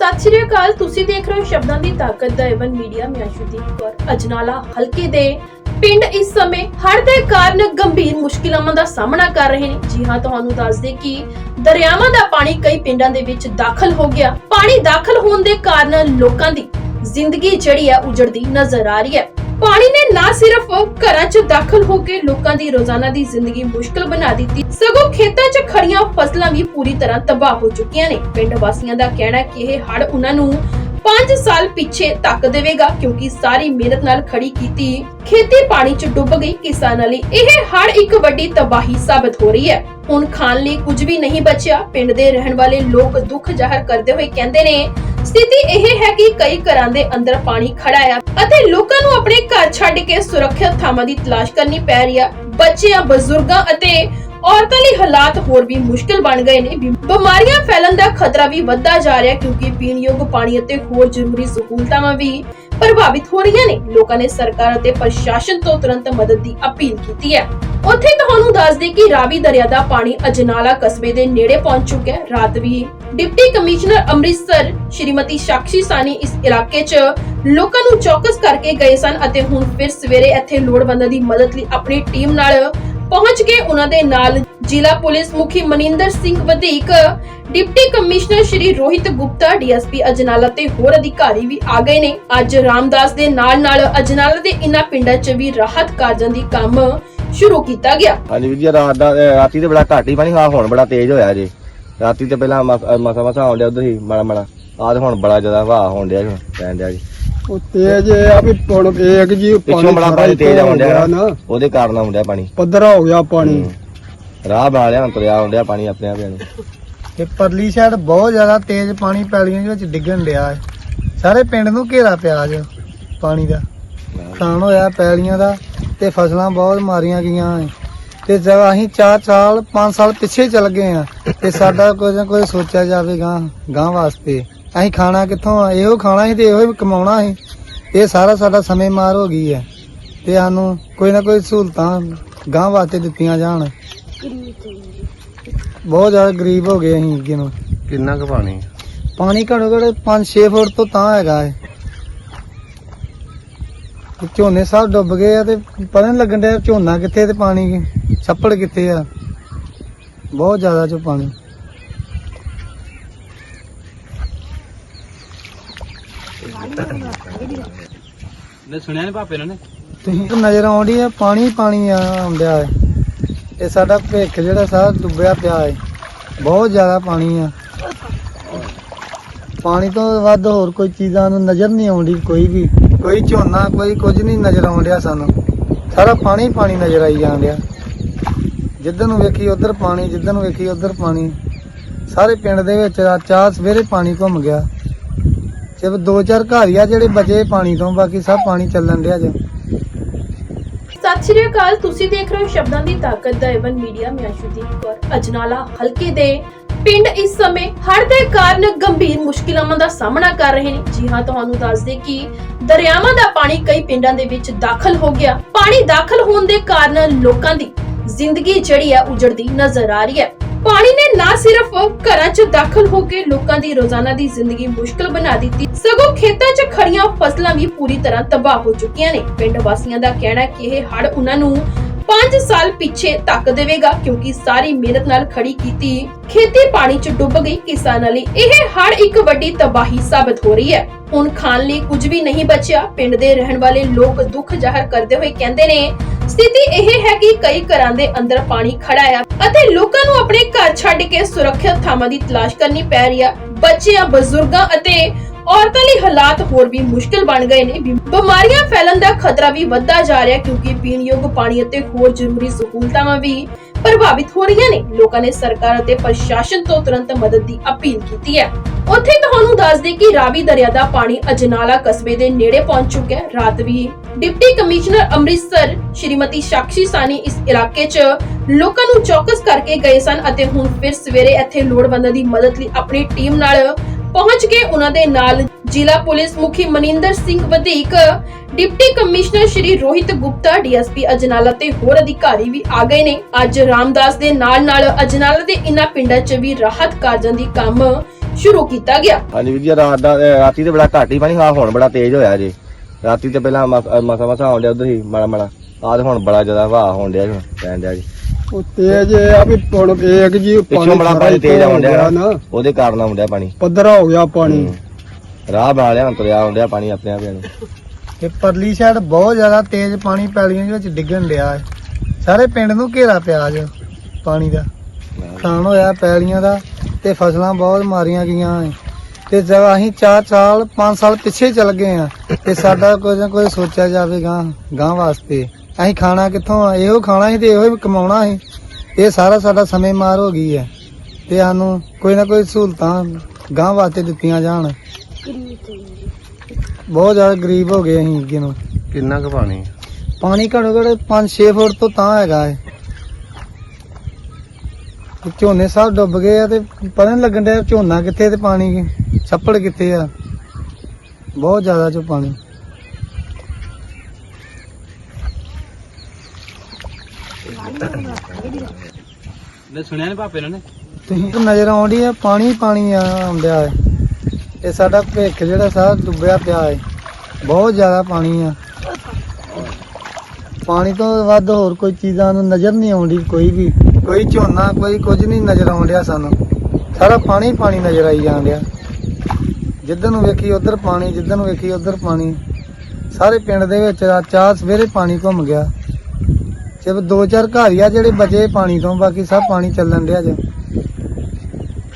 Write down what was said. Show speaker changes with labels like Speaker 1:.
Speaker 1: ਸਤਿ ਸ਼੍ਰੀ ਅਕਾਲ। ਤੁਸੀਂ ਦੇਖ ਰਹੇ ਹੋ ਸ਼ਬਦਾਂ ਦੀ ਤਾਕਤ ਦਾ ਏਵਨ ਮੀਡੀਆ। ਮੈਂ ਅਸ਼ੂਦੀਪ ਕੌਰ। ਅਜਨਾਲਾ ਹਲਕੇ ਦੇ ਪਿੰਡ ਇਸ ਸਮੇਂ ਹੜ੍ਹ ਦੇ ਕਾਰਨ ਗੰਭੀਰ ਮੁਸ਼ਕਿਲਾਂ ਦਾ ਸਾਹਮਣਾ ਕਰ ਰਹੇ ਨੇ। ਜੀ ਹਾਂ, ਤੁਹਾਨੂੰ ਦੱਸਦੇ ਕਿ ਦਰਿਆਵਾਂ ਦਾ ਪਾਣੀ ਕਈ ਪਿੰਡਾਂ ਦੇ ਵਿੱਚ ਦਾਖਲ ਹੋ ਗਿਆ। ਪਾਣੀ ਦਾਖਲ ਹੋਣ ਦੇ ਕਾਰਨ ਲੋਕਾਂ ਦੀ ਜ਼ਿੰਦਗੀ ਜਿਹੜੀ ਹੈ, ਉਜੜਦੀ ਨਜ਼ਰ ਆ ਰਹੀ ਹੈ। ਪਾਣੀ ਨੇ ਨਾ ਸਿਰਫ ਘਰਾਂ 'ਚ ਦਾਖਲ ਹੋ ਕੇ ਲੋਕਾਂ ਦੀ ਰੋਜ਼ਾਨਾ ਦੀ ਜ਼ਿੰਦਗੀ ਮੁਸ਼ਕਲ ਬਣਾ ਦਿੱਤੀ, ਸਗੋਂ ਖੇਤਾਂ 'ਚ ਖੜੀਆਂ ਫਸਲਾਂ ਵੀ ਪੂਰੀ ਤਰ੍ਹਾਂ ਤਬਾਹ ਹੋ ਚੁੱਕੀਆਂ ਨੇ। ਪਿੰਡ ਵਾਸੀਆਂ ਦਾ ਕਹਿਣਾ ਕਿ ਇਹ ਹੜ੍ਹ ਉਹਨਾਂ ਨੂੰ 5 ਸਾਲ ਪਿੱਛੇ ਧੱਕ ਦੇਵੇਗਾ ਕਿਉਂਕਿ ਸਾਰੀ ਮਿਹਨਤ ਨਾਲ ਖੜੀ ਕੀਤੀ ਖੇਤੀ ਪਾਣੀ 'ਚ ਡੁੱਬ ਗਈ ਕਿਸਾਨਾਂ ਲਈ। ਇਹ ਹੜ੍ਹ ਇੱਕ ਵੱਡੀ ਤਬਾਹੀ ਸਾਬਤ ਹੋ ਰਹੀ ਹੈ। ਹੁਣ ਖਾਣ ਲਈ ਕੁਝ ਵੀ ਨਹੀਂ ਬਚਿਆ। ਪਿੰਡ ਦੇ ਰਹਿਣ ਵਾਲੇ ਲੋਕ ਦੁੱਖ ਜ਼ਾਹਰ ਕਰਦੇ ਹੋਏ ਕਹਿੰਦੇ ਨੇ, ਸਥਿਤੀ ਇਹ ਹੈ ਕਿ ਕਈ ਘਰਾਂ ਦੇ ਅੰਦਰ ਪਾਣੀ ਖੜਾ ਹੈ ਅਤੇ ਲੋਕਾਂ ਨੂੰ ਆਪਣੇ ਘਰ ਛੱਡ ਕੇ ਸੁਰੱਖਿਅਤ ਥਾਵਾਂ ਦੀ ਤਲਾਸ਼ ਕਰਨੀ ਪੈ ਰਹੀ ਹੈ ਬੱਚਿਆਂ, ਬਜ਼ੁਰਗਾਂ ਅਤੇ ਔਰਤਾਂ ਲਈ ਹਾਲਾਤ ਹੋਰ ਵੀ ਮੁਸ਼ਕਲ ਬਣ ਗਏ ਨੇ। ਬਿਮਾਰੀਆਂ ਫੈਲਣ ਦਾ ਖਤਰਾ ਵੀ ਵੱਧਦਾ ਜਾ ਰਿਹਾ ਕਿਉਂਕਿ ਪੀਣਯੋਗ ਪਾਣੀ ਅਤੇ ਹੋਰ ਜ਼ਰੂਰੀ ਸਹੂਲਤਾਂ ਵੀ ਪ੍ਰਭਾਵਿਤ ਹੋ ਰਹੀਆਂ ਨੇ। ਲੋਕਾਂ ਨੇ ਸਰਕਾਰ ਅਤੇ ਪ੍ਰਸ਼ਾਸਨ ਤੋਂ ਤੁਰੰਤ ਮਦਦ ਦੀ ਅਪੀਲ ਕੀਤੀ ਹੈ। ਉੱਥੇ ਤੁਹਾਨੂੰ ਦੱਸ ਦੇ ਕਿ ਰਾਵੀ ਦਰਿਆ ਦਾ ਪਾਣੀ ਅਜਨਾਲਾ ਕਸਬੇ ਦੇ ਨੇੜੇ ਪਹੁੰਚ ਚੁੱਕਿਆ ਹੈ। ਰਾਤ ਵੀ ਡਿਪਟੀ ਕਮਿਸ਼ਨਰ ਅੰਮ੍ਰਿਤਸਰ ਸ਼੍ਰੀਮਤੀ ਸਾਕਸ਼ੀ ਸਾਨੀ ਇਸ ਇਲਾਕੇ 'ਚ ਲੋਕਾਂ ਨੂੰ ਚੌਕਸ ਕਰਕੇ ਗਏ ਸਨ ਅਤੇ ਹੁਣ ਫਿਰ ਸਵੇਰੇ ਇੱਥੇ ਲੋੜਵੰਦਾਂ ਦੀ ਮਦਦ ਲਈ ਆਪਣੀ ਟੀਮ ਨਾਲ ਪਹੁੰਚ ਕੇ ਉਹਨਾਂ ਦੇ ਨਾਲ ਜ਼ਿਲ੍ਹਾ ਪੁਲਿਸ ਮੁਖੀ ਮਨਿੰਦਰ ਸਿੰਘ ਵਧੀਕ, deputy commissioner Shri Rohit Gupta, DSP Ajnala ਤੇ ਹੋਰ ਅਧਿਕਾਰੀ ਵੀ ਆ ਗਏ ਨੇ। ਅੱਜ ਰਾਮਦਾਸ ਦੇ ਨਾਲ ਨਾਲ ਅਜਨਾਲਾ ਦੇ ਇਨ੍ਹਾਂ ਪਿੰਡਾਂ 'ਚ ਵੀ ਰਾਹਤ ਕਾਰਜਾਂ ਦੀ ਕੰਮ ਸ਼ੁਰੂ ਕੀਤਾ ਗਿਆ।
Speaker 2: ਹਾਂਜੀ ਵੀਰ ਜੀ ਰਾਤ ਦਾ ਰਾਤੀ ਤੇ ਬੜਾ ਘੱਟ ਹੀ ਪਾਣੀ ਹਾਂ ਹੁਣ ਬੜਾ ਤੇਜ਼ ਹੋਇਆ ਜੀ। ਰਾਤੀ ਤੇ ਪਹਿਲਾਂ ਮਸਾ ਮਸਾ ਆਉਣ ਉਧਰ ਹੀ ਮਾੜਾ ਮਾੜਾ ਆਹ ਤੇ ਹੁਣ ਬੜਾ ਜ਼ਿਆਦਾ ਹਵਾ ਹੋਣ ਡਿਆ ਜੀ, ਪੈਣ ਡਿਆ ਜੀ।
Speaker 3: ਉਹ ਤੇਜ ਇਹ ਆ ਵੀ ਹੁਣ ਇਹ ਕਿ ਜੀ
Speaker 2: ਪਿੱਛੋਂ ਬੜਾ
Speaker 3: ਸਾਰਾ
Speaker 2: ਪਾਣੀ ਤੇਜ਼
Speaker 3: ਹੋ
Speaker 2: ਆਉਣ ਡਿਆ
Speaker 3: ਗਿਆ
Speaker 2: ਨਾ। ਉਹਦੇ ਕਾਰਨ ਆਉਣ ਡਿਆ ਪਾਣੀ।
Speaker 3: ਪੱਧਰਾ ਹੋ ਗਿਆ ਪਾਣੀ।
Speaker 2: ਹੂੰ। ਰਾਹ ਬਣਾ ਲਿਆ ਹੁਣ ਤੁਰਿਆ ਆਉਣ ਡਿਆ ਪਾਣੀ ਆਪਣੇ ਆਪ ਹੀ ਨੂੰ
Speaker 4: ਤੇ ਪਰਲੀ ਸਾਈਡ ਬਹੁਤ ਜ਼ਿਆਦਾ ਤੇਜ਼ ਪਾਣੀ ਪੈਲੀਆਂ ਦੇ ਵਿੱਚ ਡਿੱਗਣ ਡਿਆ ਹੈ ਸਾਰੇ ਪਿੰਡ ਨੂੰ ਘੇਰਾ ਪਿਆ ਅੱਜ ਪਾਣੀ ਦਾ। ਨੁਕਸਾਨ ਹੋਇਆ ਪੈਲੀਆਂ ਦਾ ਤੇ ਫਸਲਾਂ ਬਹੁਤ ਮਾਰੀਆਂ ਗਈਆਂ ਹੈ ਤੇ ਜਦ ਅਸੀਂ 4 ਸਾਲ 5 ਸਾਲ ਪਿੱਛੇ ਚੱਲ ਗਏ ਆ ਤੇ ਸਾਡਾ ਕੁਝ ਨਾ ਕੁਝ ਸੋਚਿਆ ਜਾਵੇ ਗਾਂ ਗਾਂ ਵਾਸਤੇ। ਅਸੀਂ ਖਾਣਾ ਕਿੱਥੋਂ ਆ? ਇਹੋ ਖਾਣਾ ਸੀ ਤੇ ਇਹੋ ਹੀ ਕਮਾਉਣਾ ਸੀ। ਇਹ ਸਾਰਾ ਸਾਡਾ ਸਮੇਂ ਮਾਰ ਹੋ ਗਈ ਹੈ। ਤੇ ਸਾਨੂੰ ਕੋਈ ਨਾ ਕੋਈ ਸਹੂਲਤਾਂ ਗਾਂ ਵਾਸਤੇ ਦਿੱਤੀਆਂ ਜਾਣ। ਬਹੁਤ ਜ਼ਿਆਦਾ ਗਰੀਬ ਹੋ ਗਏ ਅਸੀਂ ਅੱਗੇ ਨੂੰ।
Speaker 2: ਕਿੰਨਾ ਕੁ ਪਾਣੀ?
Speaker 4: ਪਾਣੀ ਘੱਟੋ ਘੱਟ 5-6 ਫੁੱਟ ਤੋਂ ਤਾਂ ਹੈਗਾ ਹੈ ਤੇ ਝੋਨੇ ਸਭ ਡੁੱਬ ਗਏ ਆ ਤੇ ਪਤਾ ਨਹੀਂ ਲੱਗਣ ਡਿਆ ਝੋਨਾ ਕਿੱਥੇ ਤੇ ਪਾਣੀ ਛੱਪੜ ਕਿੱਥੇ ਆ। ਬਹੁਤ ਜ਼ਿਆਦਾ ਚੋ ਪਾਣੀ।
Speaker 5: ਨੇ ਸੁਣਿਆ ਨੀ ਭਾਪੇ ਨੇ?
Speaker 4: ਤੁਸੀਂ ਨਜ਼ਰ ਆਉਂਦੀ ਆ, ਪਾਣੀ ਪਾਣੀ ਆ ਆਉਂਦਿਆ ਹੈ ਇਹ ਸਾਡਾ ਭਿੱਖ ਜਿਹੜਾ ਸਾਰਾ ਡੁੱਬਿਆ ਪਿਆ ਹੈ ਬਹੁਤ ਜ਼ਿਆਦਾ ਪਾਣੀ ਆ। ਪਾਣੀ ਤੋਂ ਵੱਧ ਹੋਰ ਕੋਈ ਚੀਜ਼ਾਂ ਨੂੰ ਨਜ਼ਰ ਨਹੀਂ ਆਉਂਦੀ ਕੋਈ ਵੀ। ਕੋਈ ਝੋਨਾ, ਕੋਈ ਕੁਝ ਨਹੀਂ ਨਜ਼ਰ ਆਉਂਦਿਆ ਸਾਨੂੰ। ਸਾਰਾ ਪਾਣੀ ਪਾਣੀ ਨਜ਼ਰ ਆਈ ਜਾਂਦਿਆ ਜਿੱਧਰ ਨੂੰ ਵੇਖੀ ਉਧਰ ਪਾਣੀ, ਜਿੱਧਰ ਨੂੰ ਵੇਖੀ ਉਧਰ ਪਾਣੀ। ਸਾਰੇ ਪਿੰਡ ਦੇ ਵਿੱਚ ਰਾਤ ਚਾਹ ਸਵੇਰੇ ਪਾਣੀ ਘੁੰਮ ਗਿਆ। ਸਿਰਫ ਦੋ ਚਾਰ ਘਰ ਆ ਜਿਹੜੇ ਬਚੇ ਪਾਣੀ ਤੋਂ, ਬਾਕੀ ਸਭ ਪਾਣੀ ਚੱਲਣ ਡਿਆ ਜੋ।
Speaker 1: ਸਤਿ ਸ਼੍ਰੀ ਅਕਾਲ, ਤੁਸੀਂ ਦੇਖ ਰਹੇ ਹੋ ਸ਼ਬਦਾਂ ਦੀ ਤਾਕਤ ਦਾ ਏਵਨ ਮੀਡੀਆ, ਮੈਂ ਅਸ਼ੂਦੀਪ ਕੌਰ। ਅਜਨਾਲਾ ਹਲਕੇ ਦੇ ਪਿੰਡ ਇਸ ਸਮੇਂ ਹੜ੍ਹ ਦੇ ਕਾਰਨ ਗੰਭੀਰ ਮੁਸ਼ਕਿਲਾਂ ਦਾ ਸਾਹਮਣਾ ਕਰ ਰਹੇ ਨੇ। ਜੀ ਹਾਂ, ਤੁਹਾਨੂੰ ਦੱਸਦੇ ਕਿ ਦਰਿਆਵਾਂ ਦਾ ਪਾਣੀ ਕਈ ਪਿੰਡਾਂ ਦੇ ਵਿੱਚ ਦਾਖਲ ਹੋ ਗਿਆ। ਪਾਣੀ ਦਾਖਲ ਹੋਣ ਦੇ ਕਾਰਨ ਲੋਕਾਂ ਦੀ ਜ਼ਿੰਦਗੀ ਜਿਹੜੀ ਹੈ ਉਜੜਦੀ ਨਜ਼ਰ ਆ ਰਹੀ ਹੈ। ਪਾਣੀ ਨੇ ਨਾ ਸਿਰਫ ਘਰਾਂ 'ਚ ਦਾਖਲ ਹੋ ਕੇ ਲੋਕਾਂ ਦੀ ਰੋਜ਼ਾਨਾ ਦੀ ਜ਼ਿੰਦਗੀ ਮੁਸ਼ਕਲ ਬਣਾ ਦਿੱਤੀ, ਸਗੋਂ ਖੇਤਾਂ 'ਚ ਖੜੀਆਂ ਫਸਲਾਂ ਵੀ ਪੂਰੀ ਤਰ੍ਹਾਂ ਤਬਾਹ ਹੋ ਚੁੱਕੀਆਂ ਨੇ। ਪਿੰਡ ਵਾਸੀਆਂ ਦਾ ਕਹਿਣਾ ਹੈ ਕਿ ਇਹ ਹੜ੍ਹ ਉਹਨਾਂ ਨੂੰ 5 ਸਾਲ ਪਿੱਛੇ ਧੱਕ ਦੇਵੇਗਾ ਕਿਉਂਕਿ ਸਾਰੀ ਮਿਹਨਤ ਨਾਲ ਖੜੀ ਕੀਤੀ ਖੇਤੀ ਪਾਣੀ 'ਚ ਡੁੱਬ ਗਈ ਕਿਸਾਨਾਂ ਲਈ। ਇਹ ਹੜ੍ਹ ਇੱਕ ਵੱਡੀ ਤਬਾਹੀ ਸਾਬਤ ਹੋ ਰਹੀ ਹੈ। ਹੁਣ ਖਾਣ ਲਈ ਕੁਝ ਵੀ ਨਹੀਂ ਬਚਿਆ। ਪਿੰਡ ਦੇ ਰਹਿਣ ਵਾਲੇ ਲੋਕ ਦੁੱਖ ਜ਼ਾਹਰ ਕਰਦੇ ਹੋਏ ਕਹਿੰਦੇ ਨੇ, ਸਥਿਤੀ ਇਹ ਹੈ ਕਿ ਕਈ ਘਰਾਂ ਦੇ ਅੰਦਰ ਪਾਣੀ ਖੜਾ ਹੈ ਅਤੇ ਲੋਕਾਂ ਨੂੰ ਆਪਣੇ ਘਰ ਛੱਡ ਕੇ ਸੁਰੱਖਿਅਤ ਥਾਵਾਂ ਦੀ ਤਲਾਸ਼ ਕਰਨੀ ਪੈ ਰਹੀ ਹੈ ਬੱਚਿਆਂ, ਬਜ਼ੁਰਗਾਂ ਅਤੇ ਔਰਤਾਂ ਲਈ ਹਾਲਾਤ ਹੋਰ ਵੀ ਮੁਸ਼ਕਲ ਬਣ ਗਏ ਨੇ। ਬਿਮਾਰੀਆਂ ਫੈਲਣ ਦਾ ਖਤਰਾ ਵੀ ਵੱਧਦਾ ਜਾ ਰਿਹਾ ਕਿਉਂਕਿ ਪੀਣਯੋਗ ਪਾਣੀ ਅਤੇ ਹੋਰ ਜ਼ਰੂਰੀ ਸਹੂਲਤਾਂ ਵੀ ਪ੍ਰਭਾਵਿਤ ਹੋ ਰਹੀਆਂ ਨੇ। ਲੋਕਾਂ ਨੇ ਸਰਕਾਰ ਅਤੇ ਪ੍ਰਸ਼ਾਸਨ ਤੋਂ ਤੁਰੰਤ ਮਦਦ ਦੀ ਅਪੀਲ ਕੀਤੀ ਹੈ। ਉੱਥੇ ਤੁਹਾਨੂੰ ਦੱਸ ਦੇ ਕਿ ਰਾਵੀ ਦਰਿਆ ਦਾ ਪਾਣੀ ਅਜਨਾਲਾ ਕਸਬੇ ਦੇ ਨੇੜੇ ਪਹੁੰਚ ਚੁੱਕਿਆ ਹੈ। ਰਾਤ ਵੀ ਡਿਪਟੀ ਕਮਿਸ਼ਨਰ ਅੰਮ੍ਰਿਤਸਰ ਸ਼੍ਰੀਮਤੀ ਸਾਕਸ਼ੀ ਸਾਨੀ ਇਸ ਇਲਾਕੇ 'ਚ ਲੋਕਾਂ ਨੂੰ ਚੌਕਸ ਕਰਕੇ ਗਏ ਸਨ ਅਤੇ ਹੁਣ ਫਿਰ ਸਵੇਰੇ ਇੱਥੇ ਲੋੜਵੰਦਾਂ ਦੀ ਮਦਦ ਲਈ ਆਪਣੀ ਟੀਮ ਨਾਲ ਪਹੁੰਚ ਕੇ ਉਹਨਾਂ ਦੇ ਨਾਲ ਜ਼ਿਲ੍ਹਾ ਪੁਲਿਸ ਮੁਖੀ ਮਨਿੰਦਰ ਸਿੰਘ ਵਧੀਕ, deputy commissioner Shri Rohit Gupta, DSP Ajnala ਤੇ ਹੋਰ ਅਧਿਕਾਰੀ ਵੀ ਆ ਗਏ ਨੇ। ਅੱਜ ਰਾਮਦਾਸ ਦੇ ਨਾਲ ਨਾਲ ਅਜਨਾਲਾ ਦੇ ਇਨ੍ਹਾਂ ਪਿੰਡਾਂ 'ਚ ਵੀ ਰਾਹਤ ਕਾਰਜਾਂ ਦੀ ਕੰਮ ਸ਼ੁਰੂ ਕੀਤਾ ਗਿਆ।
Speaker 2: ਹਾਂਜੀ ਵੀਰ ਜੀ, ਰਾਤ ਦਾ ਰਾਤੀ ਤੇ ਬੜਾ ਘੱਟ ਹੀ ਪਾਣੀ, ਹਾਂ, ਹੁਣ ਬੜਾ ਤੇਜ਼ ਹੋਇਆ ਜੀ। ਰਾਤੀ ਤੇ ਪਹਿਲਾਂ ਮਸਾ ਮਸਾ ਆਉਂਦਿਆ ਉਧਰ ਹੀ ਮਾੜਾ ਮਾੜਾ ਆਹ ਹੁਣ ਬੜਾ ਜ਼ਿਆਦਾ ਹਵਾ ਹੋਣ ਡਿਆ ਜੀ ਪੈਣ ਡਿਆ ਜੀ।
Speaker 3: ਉਹ ਤੇਜ ਇਹ ਆ ਵੀ ਹੁਣ ਏਕ ਜੀ
Speaker 2: ਪਿੱਛੋਂ ਬੜਾ ਪਾਣੀ ਤੇਜ਼ ਆਉਣ ਡਿਆ
Speaker 3: ਨਾ।
Speaker 2: ਨਾ। ਉਹਦੇ ਕਾਰਨ ਆਉਣ ਡਿਆ ਪਾਣੀ।
Speaker 3: ਪੱਧਰਾ ਹੋ ਗਿਆ ਪਾਣੀ।
Speaker 2: ਹੂੰ। ਰਾਹ ਬਣਾ ਲਿਆ ਹੁਣ ਤੁਰਿਆ ਆਉਣ ਡਿਆ ਪਾਣੀ ਆਪਣੇ ਆਪ ਹੀ ਨੂੰ
Speaker 4: ਤੇ ਪਰਲੀ ਸਾਈਡ ਬਹੁਤ ਜ਼ਿਆਦਾ ਤੇਜ਼ ਪਾਣੀ ਪੈਲੀਆਂ ਦੇ ਵਿੱਚ ਡਿੱਗਣ ਡਿਆ ਹੈ। ਸਾਰੇ ਪਿੰਡ ਨੂੰ ਘੇਰਾ ਪਿਆ ਅੱਜ ਪਾਣੀ ਦਾ। ਨੁਕਸਾਨ ਹੋਇਆ ਪੈਲੀਆਂ ਦਾ ਤੇ ਫਸਲਾਂ ਬਹੁਤ ਮਾਰੀਆਂ ਗਈਆਂ ਹੈ ਤੇ ਜਦ ਅਸੀਂ 4 ਸਾਲ 5 ਸਾਲ ਪਿੱਛੇ ਚੱਲ ਗਏ ਆ ਤੇ ਸਾਡਾ ਕੋਈ ਨਾ ਕੋਈ ਸੋਚਿਆ ਜਾਵੇ ਗਾਂ ਗਾਂ ਵਾਸਤੇ। ਅਸੀਂ ਖਾਣਾ ਕਿੱਥੋਂ ਆ? ਇਹੋ ਖਾਣਾ ਸੀ ਤੇ ਇਹੋ ਹੀ ਕਮਾਉਣਾ ਸੀ। ਇਹ ਸਾਰਾ ਸਾਡਾ ਸਮੇਂ ਮਾਰ ਹੋ ਗਈ ਹੈ। ਤੇ ਸਾਨੂੰ ਕੋਈ ਨਾ ਕੋਈ ਸਹੂਲਤਾਂ ਗਾਂ ਵਾਸਤੇ ਦਿੱਤੀਆਂ ਜਾਣ। ਬਹੁਤ ਜ਼ਿਆਦਾ ਗਰੀਬ ਹੋ ਗਏ ਅਸੀਂ ਅੱਗੇ ਨੂੰ।
Speaker 2: ਕਿੰਨਾ ਕੁ ਪਾਣੀ?
Speaker 4: ਪਾਣੀ ਘੱਟੋ ਘੱਟ 5-6 ਫੁੱਟ ਤੋਂ ਤਾਂ ਹੈਗਾ ਹੈ ਤੇ ਝੋਨੇ ਸਭ ਡੁੱਬ ਗਏ ਆ ਤੇ ਪਤਾ ਨਹੀਂ ਲੱਗਣ ਡਿਆ ਝੋਨਾ ਕਿੱਥੇ ਤੇ ਪਾਣੀ ਛੱਪੜ ਕਿੱਥੇ ਆ। ਬਹੁਤ ਜ਼ਿਆਦਾ ਚੋ ਪਾਣੀ।
Speaker 5: ਨੇ ਸੁਣਿਆ ਨੀ ਭਾਪੇ ਨੇ?
Speaker 4: ਤੁਸੀਂ ਤਾਂ ਨਜ਼ਰ ਆਉਂਦੀ ਆ, ਪਾਣੀ ਪਾਣੀ ਆ ਆਉਂਦਿਆ ਹੈ ਇਹ ਸਾਡਾ ਭਿੱਖ ਜਿਹੜਾ ਸਾਰਾ ਡੁੱਬਿਆ ਪਿਆ ਹੈ ਬਹੁਤ ਜ਼ਿਆਦਾ ਪਾਣੀ ਆ। ਪਾਣੀ ਤੋਂ ਵੱਧ ਹੋਰ ਕੋਈ ਚੀਜ਼ਾਂ ਨੂੰ ਨਜ਼ਰ ਨਹੀਂ ਆਉਂਦੀ, ਕੋਈ ਵੀ। ਕੋਈ ਝੋਨਾ, ਕੋਈ ਕੁਝ ਨਹੀਂ ਨਜ਼ਰ ਆਉਂਦਿਆ ਸਾਨੂੰ। ਸਾਰਾ ਪਾਣੀ ਪਾਣੀ ਨਜ਼ਰ ਆਈ ਜਾਂਦਿਆ ਜਿੱਧਰ ਨੂੰ ਵੇਖੀ, ਉਧਰ ਪਾਣੀ, ਜਿੱਧਰ ਨੂੰ ਵੇਖੀ, ਉਧਰ ਪਾਣੀ। ਸਾਰੇ ਪਿੰਡ ਦੇ ਵਿੱਚ ਚਾਰ ਸਵੇਰੇ ਪਾਣੀ ਘੁੰਮ ਗਿਆ। ਸਿਰਫ ਦੋ ਚਾਰ ਘਰ ਹੀ ਆ ਜਿਹੜੇ ਬਚੇ ਪਾਣੀ ਤੋਂ, ਬਾਕੀ ਸਭ ਪਾਣੀ ਚੱਲਣ ਡਿਆ ਜੇ।